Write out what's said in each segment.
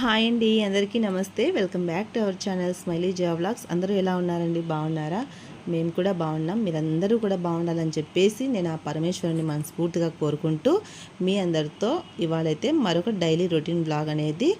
Hi అండి అందరికీ నమస్తే. Welcome back to our channel Smiley Jio vlogs. అందరూ ఎలా ఉన్నారండి? బాగున్నారా? మేము కూడా బాగున్నాం. మీరందరూ కూడా బాగుండాలని చెప్పేసి నేను ఆ పరమేశ్వరుని మనస్ఫూర్తిగా కోరుకుంటూ మీ అందరితో ఇవాళైతే మరొక డైలీ రొటీన్ బ్లాగ్ అనేది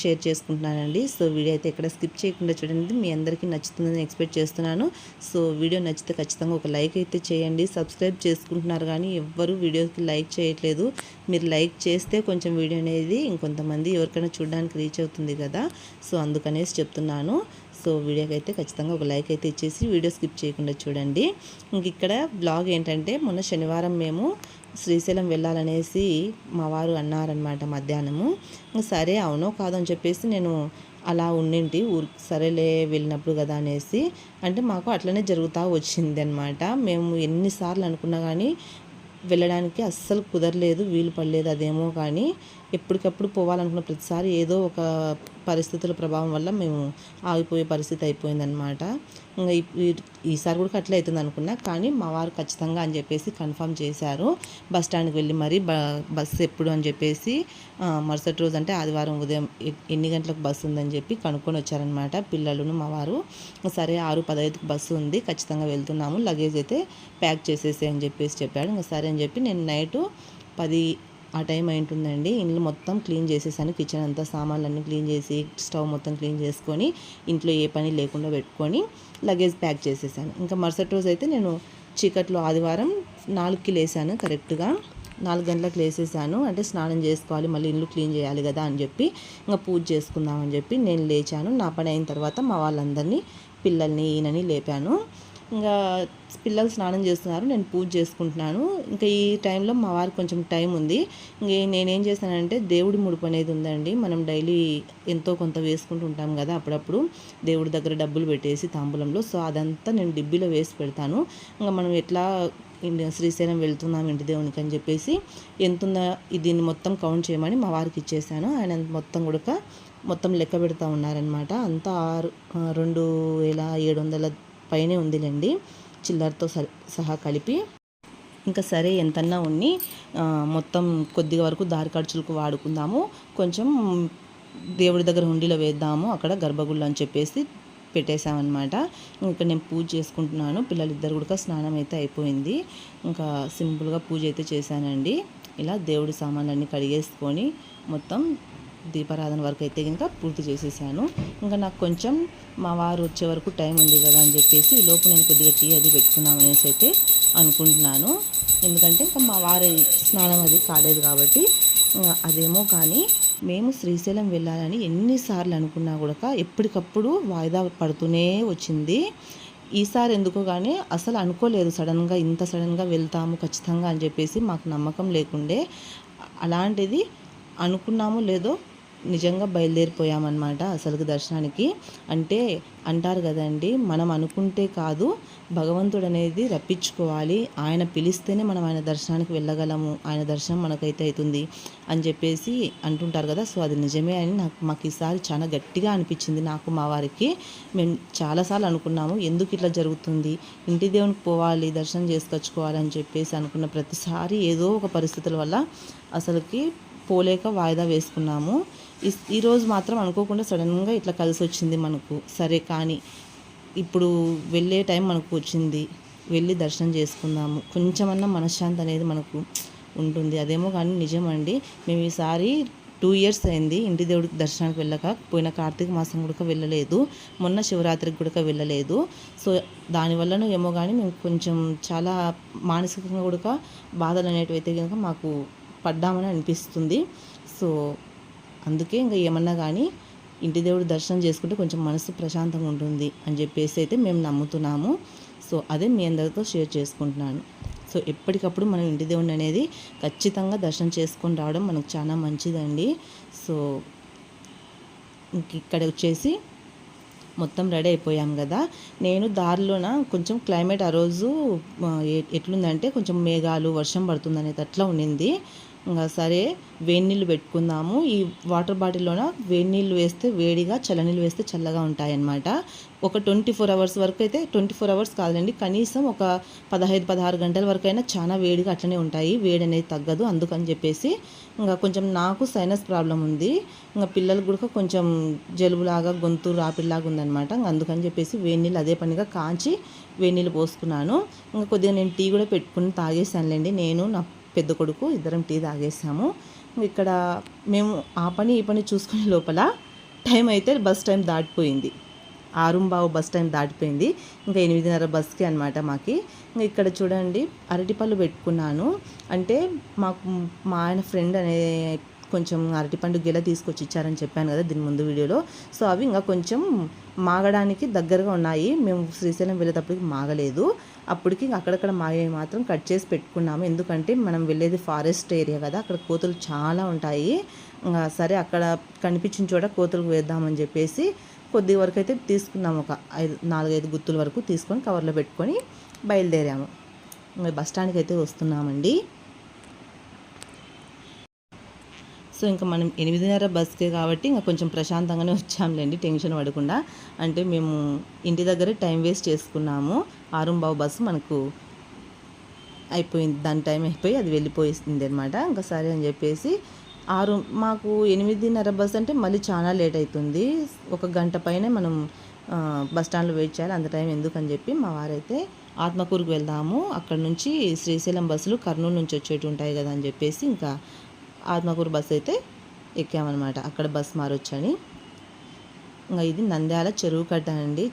షేర్ చేసుకుంటున్నానండి. సో వీడియో అయితే ఎక్కడ స్కిప్ చేయకుండా చూడండి. మీ అందరికీ నచ్చుతుందని ఎక్స్పెక్ట్ చేస్తున్నాను. సో వీడియో నచ్చితే ఖచ్చితంగా ఒక లైక్ అయితే చేయండి. సబ్స్క్రైబ్ చేసుకుంటున్నారు కానీ ఎవ్వరూ వీడియోకి లైక్ చేయట్లేదు. మీరు లైక్ చేస్తే కొంచెం వీడియో అనేది ఇంకొంతమంది ఎవరికైనా చూడడానికి రీచ్ అవుతుంది కదా. సో అందుకనేసి చెప్తున్నాను. సో వీడియోకి అయితే ఖచ్చితంగా ఒక లైక్ అయితే ఇచ్చేసి వీడియో స్కిప్ చేయకుండా చూడండి. ఇంక ఇక్కడ బ్లాగ్ ఏంటంటే మొన్న శనివారం మేము శ్రీశైలం వెళ్ళాలనేసి మా వారు అన్నారనమాట మధ్యాహ్నము. సరే అవునో కాదని చెప్పేసి నేను అలా ఉండింటి ఊరు సరేలే వెళ్ళినప్పుడు కదా అనేసి. అంటే మాకు అట్లనే జరుగుతూ వచ్చింది అనమాట మేము ఎన్నిసార్లు అనుకున్నా కానీ వెళ్ళడానికి అస్సలు కుదరలేదు వీలు పడలేదు అదేమో కానీ. ఎప్పటికప్పుడు పోవాలనుకున్న ప్రతిసారి ఏదో ఒక పరిస్థితుల ప్రభావం వల్ల మేము ఆగిపోయే పరిస్థితి అయిపోయిందనమాట ఇంకా ఈసారి కూడా అట్లే అవుతుంది అనుకున్నా కానీ మా వారు ఖచ్చితంగా అని చెప్పేసి కన్ఫర్మ్ చేశారు. బస్ స్టాండ్కి వెళ్ళి మరి బ బస్సు ఎప్పుడు అని చెప్పేసి మరుసటి రోజు అంటే ఆదివారం ఉదయం ఎన్ని గంటలకు బస్సు ఉందని చెప్పి కనుక్కొని వచ్చారనమాట పిల్లలను మా వారు. సరే ఆరు పదహైదుకి బస్సు ఉంది ఖచ్చితంగా వెళ్తున్నాము లగేజ్ అయితే ప్యాక్ చేసేసి అని చెప్పేసి చెప్పాడు. ఇంకా సరే అని చెప్పి నేను నైటు పది ఆ టైం అయింటుందండి. ఇంట్లో మొత్తం క్లీన్ చేసేసాను. కిచెన్ అంతా సామాన్లన్నీ క్లీన్ చేసి స్టవ్ మొత్తం క్లీన్ చేసుకొని ఇంట్లో ఏ పని లేకుండా పెట్టుకొని లగేజ్ ప్యాక్ చేసేసాను. ఇంకా మరుసటి రోజు అయితే నేను చీకట్లో ఆదివారం నాలుగుకి లేసాను కరెక్ట్గా. నాలుగు గంటలకు లేసేసాను. అంటే స్నానం చేసుకోవాలి మళ్ళీ ఇల్లు క్లీన్ చేయాలి కదా అని చెప్పి ఇంకా పూజ చేసుకుందామని చెప్పి నేను లేచాను. నా పని అయిన తర్వాత మా వాళ్ళందరినీ పిల్లల్ని ఈయనని లేపాను. ఇంకా పిల్లలు స్నానం చేస్తున్నారు నేను పూజ చేసుకుంటున్నాను. ఇంకా ఈ టైంలో మా వారికి కొంచెం టైం ఉంది. ఇంక నేనేం చేశానంటే దేవుడి ముడుపు అనేది ఉందండి. మనం డైలీ ఎంతో కొంత వేసుకుంటూ ఉంటాం కదా అప్పుడప్పుడు. దేవుడి దగ్గర డబ్బులు పెట్టేసి తాంబూలంలో. సో అదంతా నేను డిబ్బీలో వేసి పెడతాను. ఇంకా మనం ఎట్లా శ్రీశైలం వెళ్తున్నాం ఇంటి దేవునికి అని చెప్పేసి ఎంతుందా దీన్ని మొత్తం కౌంట్ చేయమని మా వారికి ఇచ్చేసాను ఆయన మొత్తం కూడా మొత్తం లెక్క పెడతా ఉన్నారనమాట అంతా ఆరు రెండు వేల ఏడు వందల పైనే ఉందిలేండి చిల్లరతో సహా కలిపి. ఇంకా సరే ఎంతన్నా ఉన్ని మొత్తం కొద్దిగా వరకు దారి ఖర్చులకు వాడుకుందాము. కొంచెం దేవుడి దగ్గర హుండీలో వేద్దాము అక్కడ గర్భగుళ్ళు అని చెప్పేసి పెట్టేశామన్నమాట. ఇంకా నేను పూజ చేసుకుంటున్నాను పిల్లలిద్దరు కూడా స్నానం అయితే అయిపోయింది. ఇంకా సింపుల్గా పూజ అయితే చేశానండి. ఇలా దేవుడి సామాన్లన్నీ కడిగేసుకొని మొత్తం దీపారాధన వరకు అయితే కనుక పూర్తి చేసేసాను. ఇంకా నాకు కొంచెం మా వారు వచ్చే వరకు టైం ఉంది కదా అని చెప్పేసి లోపు నేను కొద్దిగా టీ అది పెట్టుకున్నాం అనేసి అయితే అనుకుంటున్నాను. ఎందుకంటే ఇంకా మా వారి స్నానం అది కాలేదు కాబట్టి అదేమో కానీ మేము శ్రీశైలం వెళ్ళాలని ఎన్నిసార్లు అనుకున్నా కూడా ఎప్పటికప్పుడు వాయిదా పడుతూనే వచ్చింది. ఈసారి ఎందుకో కానీ అసలు అనుకోలేదు సడన్గా ఇంత సడన్గా వెళ్తాము ఖచ్చితంగా అని చెప్పేసి మాకు నమ్మకం లేకుండే అలాంటిది అనుకున్నామో లేదో నిజంగా బయలుదేరిపోయామన్నమాట అసలుకి దర్శనానికి. అంటే అంటారు కదండి మనం అనుకుంటే కాదు భగవంతుడు అనేది రప్పించుకోవాలి. ఆయన పిలిస్తేనే మనం ఆయన దర్శనానికి వెళ్ళగలము. ఆయన దర్శనం మనకైతే అవుతుంది అని చెప్పేసి అంటుంటారు కదా. సో అది నిజమే అని నాకు మాకు ఈసారి చాలా గట్టిగా అనిపించింది. నాకు మా వారికి మేము చాలాసార్లు అనుకున్నాము ఎందుకు ఇట్లా జరుగుతుంది? ఇంటి దేవునికి పోవాలి దర్శనం చేసుకొచ్చుకోవాలి అని చెప్పేసి అనుకున్న ప్రతిసారి ఏదో ఒక పరిస్థితుల వల్ల అసలుకి పోలేక వాయిదా వేసుకున్నాము. ఈరోజు మాత్రం అనుకోకుండా సడన్గా ఇట్లా కలిసి వచ్చింది మనకు. సరే కానీ ఇప్పుడు వెళ్ళే టైం మనకు వచ్చింది వెళ్ళి దర్శనం చేసుకుందాము. కొంచెమన్నా మనశ్శాంతి అనేది మనకు ఉంటుంది. అదేమో కానీ నిజమండి. మేము ఈసారి టూ ఇయర్స్ అయింది ఇంటి దేవుడికి దర్శనానికి వెళ్ళక. పోయిన కార్తీక మాసం కూడా వెళ్ళలేదు. మొన్న శివరాత్రికి కూడా వెళ్ళలేదు. సో దానివల్లనూ ఏమో కానీ మేము కొంచెం చాలా మానసికంగా కూడా బాధలు అనేటివి అయితే కనుక మాకు పడ్డామని అనిపిస్తుంది. సో అందుకే ఇంకా ఏమన్నా కానీ ఇంటి దేవుడు దర్శనం చేసుకుంటే కొంచెం మనసు ప్రశాంతంగా ఉంటుంది అని చెప్పేసి అయితే మేము నమ్ముతున్నాము. సో అదే మీ అందరితో షేర్ చేసుకుంటున్నాను. సో ఎప్పటికప్పుడు మనం ఇంటి దేవుడిని అనేది ఖచ్చితంగా దర్శనం చేసుకొని రావడం మనకు చాలా మంచిదండి. సో ఇక్కడ వచ్చేసి మొత్తం రెడీ అయిపోయాం కదా. నేను దారిలోన కొంచెం క్లైమేట్ ఆ రోజు ఎట్లుందంటే కొంచెం మేఘాలు వర్షం పడుతుంది అనేది అట్లా ఉండింది. ఇంకా సరే వేడి నీళ్ళు పెట్టుకుందాము. ఈ వాటర్ బాటిల్లోన వేడి నీళ్ళు వేస్తే వేడిగా చల్లనీళ్ళు వేస్తే చల్లగా ఉంటాయన్నమాట. ఒక ట్వంటీ ఫోర్ అవర్స్ వరకు అయితే ట్వంటీ ఫోర్ అవర్స్ కాదండి కనీసం ఒక పదహైదు పదహారు గంటల వరకు అయినా చాలా వేడిగా అట్లనే ఉంటాయి. వేడి అనేది తగ్గదు అందుకని చెప్పేసి ఇంకా కొంచెం నాకు సైనస్ ప్రాబ్లం ఉంది. ఇంకా పిల్లలకు కూడా కొంచెం జలుబులాగా గొంతు రాపిడిలాగా ఉందన్నమాట. ఇంకా అందుకని చెప్పేసి వేడి నీళ్ళు అదే పనిగా కాంచి వేడి నీళ్ళు పోసుకున్నాను. ఇంకా కొద్దిగా నేను టీ కూడా పెట్టుకుని తాగేసానులేండి నేను నా పెద్ద కొడుకు ఇద్దరం టీ తాగేసాము. ఇక్కడ మేము ఆ పని ఈ పని చూసుకునే లోపల టైం అయితే బస్ టైం దాటిపోయింది. ఆరుంబావు బస్ టైం దాటిపోయింది. ఇంకా ఎనిమిదిన్నర బస్కి అనమాట మాకి. ఇంకా ఇక్కడ చూడండి అరటిపళ్ళు పెట్టుకున్నాను. అంటే మాకు మా ఆయన ఫ్రెండ్ అనే కొంచెం అరటిపండు గెల తీసుకొచ్చి ఇచ్చారని చెప్పాను కదా దీని ముందు వీడియోలో. సో అవి ఇంకా కొంచెం మాగడానికి దగ్గరగా ఉన్నాయి. మేము శ్రీశైలం వెళ్ళేటప్పటికి మాగలేదు. అప్పటికి అక్కడక్కడ మాగే మాత్రం కట్ చేసి పెట్టుకున్నాము. ఎందుకంటే మనం వెళ్ళేది ఫారెస్ట్ ఏరియా కదా అక్కడ కోతులు చాలా ఉంటాయి. ఇంకా సరే అక్కడ కనిపించిన చోట కోతులకు వేద్దామని చెప్పేసి కొద్ది వరకు అయితే తీసుకున్నాము. ఒక ఐదు నాలుగైదు గుత్తుల వరకు తీసుకొని కవర్లో పెట్టుకొని బయలుదేరాము. బస్ స్టాండ్కి అయితే వస్తున్నామండి. సో ఇంకా మనం ఎనిమిదిన్నర బస్కే కాబట్టి ఇంకా కొంచెం ప్రశాంతంగానే వచ్చాంలేండి టెన్షన్ పడకుండా. అంటే మేము ఇంటి దగ్గరే టైం వేస్ట్ చేసుకున్నాము. ఆరుంబావు బస్సు మనకు అయిపోయింది దాని టైం అయిపోయి అది వెళ్ళిపోయింది అనమాట ఇంకా సరే అని చెప్పేసి ఆరు మాకు ఎనిమిదిన్నర బస్ అంటే మళ్ళీ చాలా లేట్ అవుతుంది ఒక గంట పైనే మనం బస్ స్టాండ్లో వెయిట్ చేయాలి అంత టైం ఎందుకని చెప్పి మా వారైతే ఆత్మకూరుకు వెళ్దాము. అక్కడ నుంచి శ్రీశైలం బస్సులు కర్నూలు నుంచి వచ్చేటి ఉంటాయి కదా అని చెప్పేసి ఇంకా ఆత్మకూరు బస్ అయితే ఎక్కామన్నమాట. అక్కడ బస్ మారొచ్చని. ఇంకా ఇది నంద్యాల చెరువు కట్ట అండి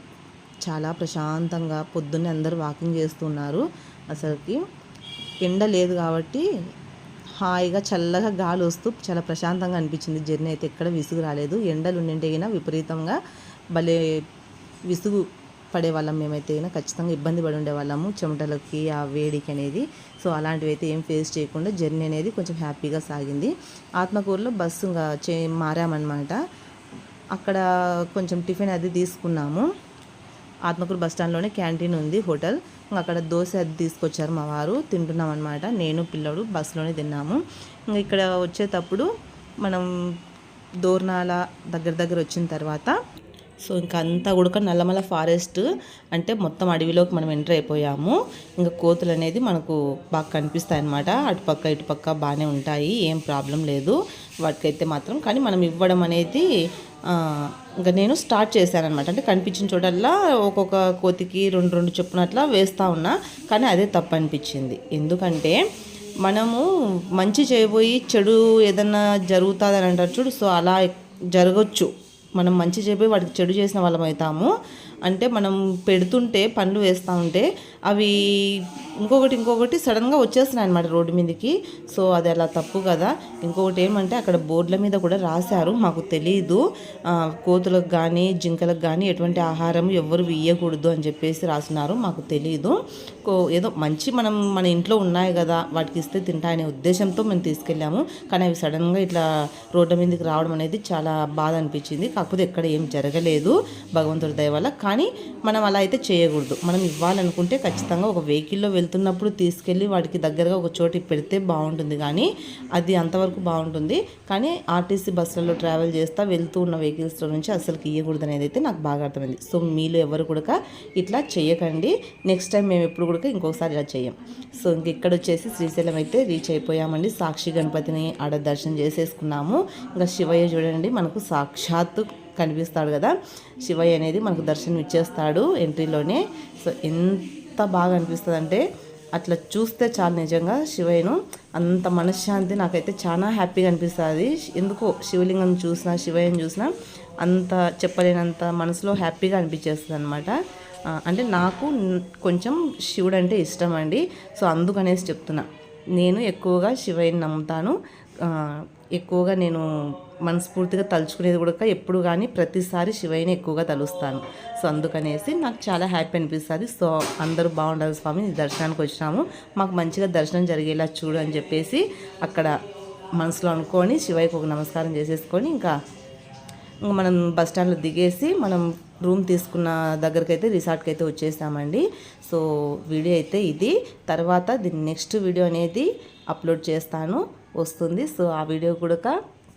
చాలా ప్రశాంతంగా పొద్దున్నే అందరూ వాకింగ్ చేస్తున్నారు. అసలుకి ఎండ లేదు కాబట్టి హాయిగా చల్లగా గాలి వస్తూ చాలా ప్రశాంతంగా అనిపించింది. జర్నీ అయితే ఎక్కడ విసుగు రాలేదు. ఎండలు ఉండింటే విపరీతంగా భలే విసుగు పడేవాళ్ళం మేమైతే అయినా ఖచ్చితంగా ఇబ్బంది పడి ఉండేవాళ్ళము. చెమటలకి ఆ వేడికి అనేది. సో అలాంటివి అయితే ఏం ఫేస్ చేయకుండా జర్నీ అనేది కొంచెం హ్యాపీగా సాగింది. ఆత్మకూరులో బస్సు ఇంకా చే మారామన్నమాట. అక్కడ కొంచెం టిఫిన్ అది తీసుకున్నాము. ఆత్మకూరు బస్ స్టాండ్లోనే క్యాంటీన్ ఉంది హోటల్. అక్కడ దోశ అది తీసుకొచ్చారు మా వారు. తింటున్నాం అనమాట నేను పిల్లడు బస్సులోనే తిన్నాము. ఇంకా ఇక్కడ వచ్చేటప్పుడు మనం దోర్నాల దగ్గర దగ్గర వచ్చిన తర్వాత సో ఇంకా అంతా కూడా నల్లమల ఫారెస్ట్ అంటే మొత్తం అడవిలోకి మనం ఎంటర్ అయిపోయాము. ఇంకా కోతులు అనేది మనకు బాగా కనిపిస్తాయి అనమాట అటుపక్క ఇటుపక్క బాగానే ఉంటాయి ఏం ప్రాబ్లం లేదు. వాటికైతే మాత్రం కానీ మనం ఇవ్వడం అనేది ఇంకా నేను స్టార్ట్ చేశానమాట అంటే కనిపించిన చోటల్లా ఒక్కొక్క కోతికి రెండు రెండు చొప్పునట్లా వేస్తూ ఉన్నా కానీ అదే తప్పు అనిపించింది. ఎందుకంటే మనము మంచి చేయబోయి చెడు ఏదన్నా జరుగుతుందని అంటారు చూడు. సో అలా జరగచ్చు. మనం మంచి చెప్పి వాటికి చెడు చేసిన వాళ్ళం అవుతాము. అంటే మనం పెడుతుంటే పండ్లు వేస్తూ ఉంటే అవి ఇంకొకటి ఇంకొకటి సడన్గా వచ్చేస్తున్నాయి అనమాట రోడ్డు మీదకి. సో అది అలా తప్పు కదా. ఇంకొకటి ఏమంటే అక్కడ బోర్డుల మీద కూడా రాశారు. మాకు తెలియదు కోతులకు కానీ జింకలకు కానీ ఎటువంటి ఆహారం ఎవరు ఇయ్యకూడదు అని చెప్పేసి రాసినారు మాకు తెలియదు ఏదో మంచి మనం మన ఇంట్లో ఉన్నాయి కదా వాటికి ఇస్తే తింటాయనే ఉద్దేశంతో మేము తీసుకెళ్ళాము. కానీ అవి సడన్గా ఇట్లా రోడ్డు మీదకి రావడం అనేది చాలా బాధ అనిపించింది. కాకపోతే ఎక్కడ ఏం జరగలేదు భగవంతుడి దయ వల్ల. కానీ మనం అలా అయితే చేయకూడదు. మనం ఇవ్వాలనుకుంటే ఖచ్చితంగా ఒక వెహికల్లో వెళ్తున్నప్పుడు తీసుకెళ్ళి వాడికి దగ్గరగా ఒక చోటికి పెడితే బాగుంటుంది. కానీ అది అంతవరకు బాగుంటుంది. కానీ ఆర్టీసీ బస్సులలో ట్రావెల్ చేస్తా వెళ్తూ ఉన్న వెహికల్స్లో నుంచి అసలు ఇవ్వకూడదు అనేది అయితే నాకు బాగా అర్థమైంది. సో మీలో ఎవరు కూడా ఇట్లా చేయకండి. నెక్స్ట్ టైం మేము ఎప్పుడు కూడా ఇంకొకసారి ఇలా చేయం. సో ఇంక ఇక్కడ వచ్చేసి శ్రీశైలం అయితే రీచ్ అయిపోయామండి. సాక్షి గణపతిని ఆడ దర్శనం చేసేసుకున్నాము. ఇంకా శివయ్య చూడండి మనకు సాక్షాత్తు కనిపిస్తాడు కదా. శివయ్య అనేది మనకు దర్శనం ఇచ్చేస్తాడు ఎంట్రీలోనే. సో ఎంత బాగా అనిపిస్తుంది అంటే అట్లా చూస్తే చాలా నిజంగా శివయ్యను. అంత మనశ్శాంతి నాకైతే చాలా హ్యాపీగా అనిపిస్తుంది. ఎందుకో శివలింగం చూసినా శివయ్యను చూసినా అంత చెప్పలేనంత మనసులో హ్యాపీగా అనిపించేస్తుంది అనమాట అంటే నాకు కొంచెం శివుడు అంటే ఇష్టం అండి. సో అందుకనేసి చెప్తున్నా. నేను ఎక్కువగా శివయ్యని నమ్ముతాను. ఎక్కువగా నేను మనస్ఫూర్తిగా తలుచుకునేది కూడా ఎప్పుడు కానీ ప్రతిసారి శివయ్యని ఎక్కువగా తలుస్తాను. సో అందుకనేసి నాకు చాలా హ్యాపీ అనిపిస్తుంది. సో అందరూ బాగుండాలి స్వామి దర్శనానికి వచ్చినాము. మాకు మంచిగా దర్శనం జరిగేలా చూడు అని చెప్పేసి అక్కడ మనసులో అనుకొని శివయ్యకు ఒక నమస్కారం చేసేసుకొని ఇంకా ఇంకా మనం బస్ స్టాండ్లో దిగేసి మనం రూమ్ తీసుకున్న దగ్గరికి అయితే రిసార్ట్కి అయితే వచ్చేసామండి. సో వీడియో అయితే ఇది. తర్వాత దీని నెక్స్ట్ వీడియో అనేది అప్లోడ్ చేస్తాను. వస్తుంది. సో ఆ వీడియో కూడా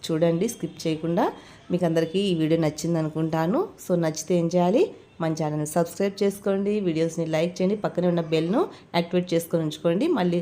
చూడండి స్కిప్ చేయకుండా. మీకు అందరికీ ఈ వీడియో నచ్చింది అనుకుంటాను సో నచ్చితే ఏం చేయాలి? మన ఛానల్ని సబ్స్క్రైబ్ చేసుకోండి. వీడియోస్ని లైక్ చేయండి. పక్కనే ఉన్న బెల్ను యాక్టివేట్ చేసుకొని ఉంచుకోండి. మళ్ళీ